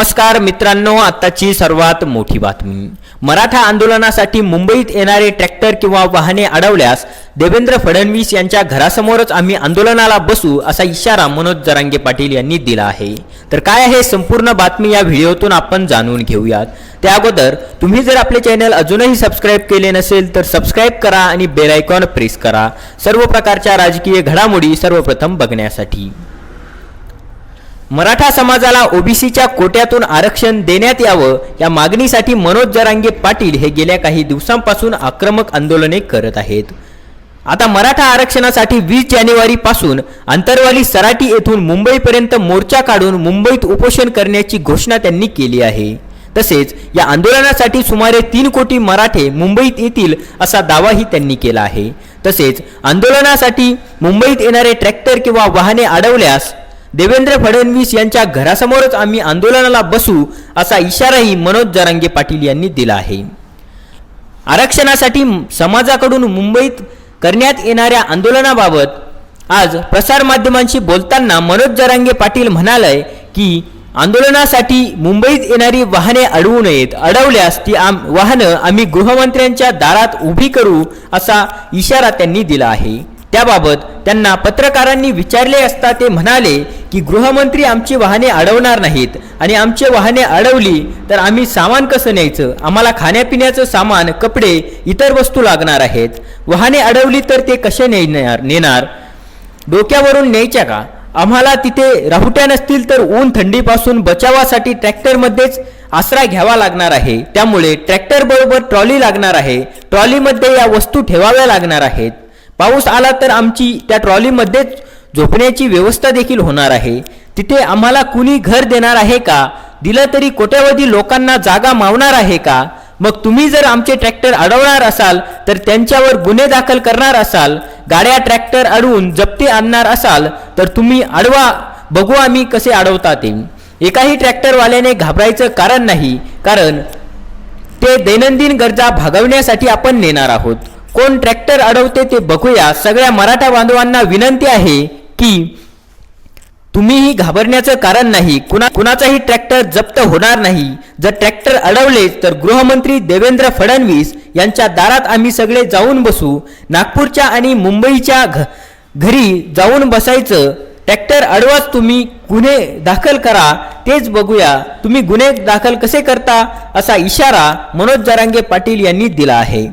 नमस्कार मित्रांनो आत्ताची सर्वात मोठी बातमी. मराठा आंदोलनासाठी मुंबईत येणारे ट्रॅक्टर किंवा वाहने अडवल्यास देवेंद्र फडणवीस यांच्या घरासमोरच आम्ही आंदोलनाला बसू असा इशारा मनोज जरांगे पाटील यांनी दिला आहे. तर काय आहे संपूर्ण बातमी या व्हिडिओतून आपण जाणून घेऊयात. त्या अगोदर तुम्ही जर आपले चॅनल अजूनही सबस्क्राईब केले नसेल तर सबस्क्राईब करा आणि बेलायकॉन प्रेस करा. सर्व प्रकारच्या राजकीय घडामोडी सर्वप्रथम बघण्यासाठी. मराठा समाजाला ओबीसीच्या कोट्यातून आरक्षण देण्यात यावं या मागणीसाठी मनोज जरांगे पाटील हे गेल्या काही दिवसांपासून आक्रमक आंदोलने करत आहेत. आता मराठा आरक्षणासाठी वीस जानेवारीपासून अंतरवाली सराटी येथून मुंबईपर्यंत मोर्चा काढून मुंबईत उपोषण करण्याची घोषणा त्यांनी केली आहे. तसेच या आंदोलनासाठी सुमारे तीन कोटी मराठे मुंबईत येतील असा दावाही त्यांनी केला आहे. तसेच आंदोलनासाठी मुंबईत येणारे ट्रॅक्टर किंवा वाहने अडवल्यास देवेंद्र फडणवीस यांच्या घरासमोरच आम्ही आंदोलनाला बसू असा इशाराही मनोज जरांगे पाटील यांनी दिला आहे. आरक्षणासाठी समाजाकडून मुंबईत करण्यात येणाऱ्या आंदोलनाबाबत आज प्रसारमाध्यमांशी बोलताना मनोज जरांगे पाटील म्हणाले की आंदोलनासाठी मुंबईत येणारी वाहने अडवू नयेत. अडवल्यास ती आम वाहनं आम्ही गृहमंत्र्यांच्या दारात उभी करू असा इशारा त्यांनी दिला आहे. त्याबाबत त्यांना पत्रकारांनी विचारले असता ते म्हणाले की गृहमंत्री आमची वाहने अडवणार नाहीत. आणि आमचे वाहने अडवली तर आम्ही सामान कसं न्यायचं? आम्हाला खाण्यापिण्याचं सामान कपडे इतर वस्तू लागणार आहेत. वाहने अडवली तर ते कसे नेणार नेणार? डोक्यावरून न्यायच्या का? आम्हाला तिथे राहुट्या नसतील तर ऊन थंडीपासून बचावासाठी ट्रॅक्टरमध्येच आसरा घ्यावा लागणार आहे. त्यामुळे ट्रॅक्टरबरोबर ट्रॉली लागणार आहे. ट्रॉलीमध्ये या वस्तू ठेवाव्या लागणार आहेत. पाऊस आला तर आमची त्या ट्रॉलीमध्येच झोपण्याची व्यवस्था देखील होणार आहे. तिथे आम्हाला कुणी घर देणार आहे का? दिलं तरी कोट्यावधी लोकांना जागा मावणार आहे का? मग तुम्ही जर आमचे ट्रॅक्टर अडवणार असाल तर त्यांच्यावर गुन्हे दाखल करणार असाल गाड्या ट्रॅक्टर अडवून जप्ती आणणार असाल तर तुम्ही अडवा. बघू आम्ही कसे अडवता ते. एकाही ट्रॅक्टरवाल्याने घाबरायचं कारण नाही कारण ते दैनंदिन गरजा भागवण्यासाठी आपण नेणार आहोत. कोण ट्रॅक्टर अडवते ते बघूया. सगळ्या मराठा बांधवांना विनंती आहे की तुम्हीही घाबरण्याचं कारण नाही कुणा कुणाचाही ट्रॅक्टर जप्त होणार नाही. जर ट्रॅक्टर अडवलेच तर गृहमंत्री देवेंद्र फडणवीस यांच्या दारात आम्ही सगळे जाऊन बसू. नागपूरच्या आणि मुंबईच्या घ घरी जाऊन बसायचं. ट्रॅक्टर अडवाच तुम्ही गुन्हे दाखल करा. तेच बघूया तुम्ही गुन्हे दाखल कसे करता असा इशारा मनोज जरांगे पाटील यांनी दिला आहे.